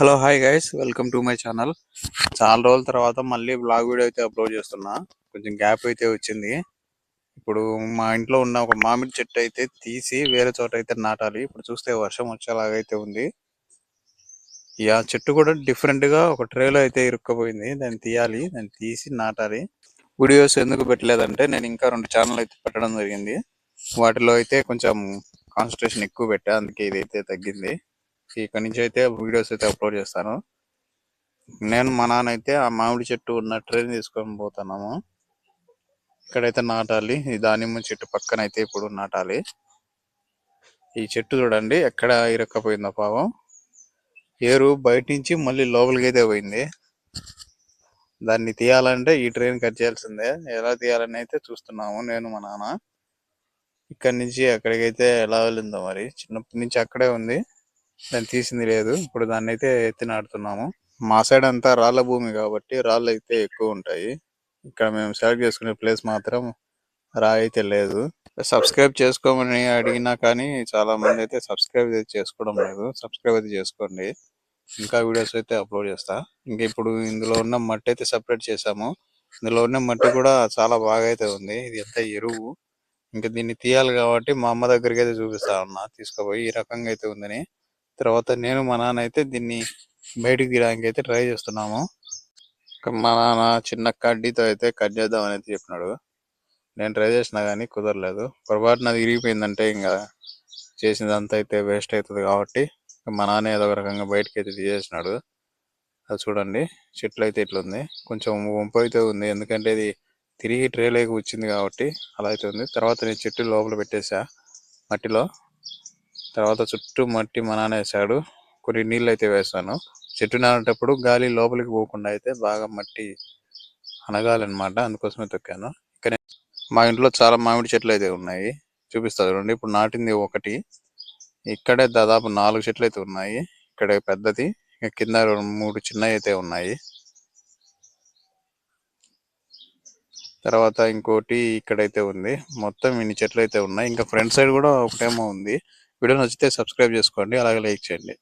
Hello hi guys welcome to my channel చాలా రోజుల తర్వాత మళ్ళీ బ్లాగ్ వీడియో అయితే అప్లోడ్ చేస్తున్నా. కొంచెం గ్యాప్ అయితే వచ్చింది. ఇప్పుడు మా ఇంట్లో ఉన్న ఒక మామిడి చెట్టు అయితే తీసి వేరే చోట అయితే నాటాలి. ఇప్పుడు చూస్తే వర్షం వచ్చేలాగైతే ఉంది. ఆ చెట్టు కూడా డిఫరెంట్గా ఒక ట్రేలో అయితే ఇరుక్కపోయింది. దాన్ని తీయాలి. దాన్ని తీసి నాటాలి. వీడియోస్ ఎందుకు పెట్టలేదంటే నేను ఇంకా రెండు ఛానల్ అయితే పెట్టడం జరిగింది. వాటిలో అయితే కొంచెం కాన్సన్ట్రేషన్ ఎక్కువ పెట్టా. అందుకే ఇది అయితే తగ్గింది. ఇక్కడ నుంచి అయితే వీడియోస్ అయితే అప్లోడ్ చేస్తాను. నేను మా నాన్న అయితే ఆ మామిడి చెట్టు ఉన్న ట్రైన్ తీసుకొని పోతున్నాము. ఇక్కడైతే నాటాలి. ఈ దానిమ్మ చెట్టు పక్కన అయితే ఇప్పుడు నాటాలి. ఈ చెట్టు చూడండి ఎక్కడ ఇరక్కపోయిందో పాపం. ఏరు బయట నుంచి మళ్ళీ లోపలికి అయితే పోయింది. దాన్ని తీయాలంటే ఈ ట్రైన్ కట్ చేయాల్సిందే. ఎలా తీయాలని అయితే చూస్తున్నాము నేను మా నాన్న. ఇక్కడి నుంచి అక్కడికైతే ఎలా వెళ్ళిందో మరి. చిన్నప్పటి నుంచి అక్కడే ఉంది. దాన్ని తీసింది లేదు. ఇప్పుడు దాన్ని అయితే ఎత్తి నాటుతున్నాము మా సైడ్ అంతా రాళ్ళ భూమి కాబట్టి రాళ్ళు అయితే ఎక్కువ ఉంటాయి. ఇక్కడ మేము సెలెక్ట్ చేసుకునే ప్లేస్ మాత్రం రాయి అయితే లేదు. సబ్స్క్రైబ్ చేసుకోమని అడిగినా కానీ చాలా మంది అయితే సబ్స్క్రైబ్ అయితే చేసుకోవడం లేదు. సబ్స్క్రైబ్ అయితే చేసుకోండి. ఇంకా వీడియోస్ అయితే అప్లోడ్ చేస్తా. ఇంకా ఇప్పుడు ఇందులో ఉన్న మట్టి అయితే సపరేట్ చేసాము ఇందులో ఉన్న మట్టి కూడా చాలా బాగా అయితే ఉంది. ఇది ఎంత ఎరువు. ఇంకా దీన్ని తీయాలి కాబట్టి మా అమ్మ దగ్గరికి అయితే చూపిస్తా ఉన్నా తీసుకుపోయి ఈ రకంగా అయితే ఉందని. తర్వాత నేను మా నాన్న అయితే దీన్ని బయటకు తీయడానికి అయితే ట్రై చేస్తున్నాము. మా నాన్న చిన్న కడ్డీతో అయితే కట్ చేద్దాం అనేది చెప్పినాడు. నేను ట్రై చేసినా కానీ కుదరలేదు. పొరపాటున అది ఇరిగిపోయిందంటే ఇంకా చేసినదంతా అయితే వేస్ట్ అవుతుంది కాబట్టి మా నాన్న ఏదో ఒక రకంగా బయటకి అయితే తీసేసినాడు. అది చూడండి చెట్లు అయితే ఇట్లుంది కొంచెం వంపు అయితే ఉంది. ఎందుకంటే ఇది తిరిగి ట్రేలోకి వచ్చింది కాబట్టి అలా అయితే ఉంది. తర్వాత నేను చెట్టు లోపల పెట్టేసా మట్టిలో. తర్వాత చుట్టూ మట్టి మా నాన్న వేసాడు కొన్ని నీళ్ళు అయితే వేసాను చెట్టు నానేటప్పుడు గాలి లోపలికి పోకుండా అయితే బాగా మట్టి అనగాలన్నమాట అందుకోసమే తొక్కాను. ఇక్కడ మా ఇంట్లో చాలా మామిడి చెట్లు అయితే ఉన్నాయి. చూపిస్తా చూడండి. ఇప్పుడు నాటింది ఒకటి. ఇక్కడే దాదాపు నాలుగు చెట్లు అయితే ఉన్నాయి. ఇక్కడ పెద్దది. ఇంకా కింద రెండు మూడు చిన్నవి అయితే ఉన్నాయి. తర్వాత ఇంకోటి ఇక్కడైతే ఉంది. మొత్తం ఇన్ని చెట్లు అయితే ఉన్నాయి. ఇంకా ఫ్రంట్ సైడ్ కూడా ఒకటేమో ఉంది. వీడియో నచ్చితే సబ్స్క్రైబ్ చేసుకోండి అలాగే లైక్ చేయండి.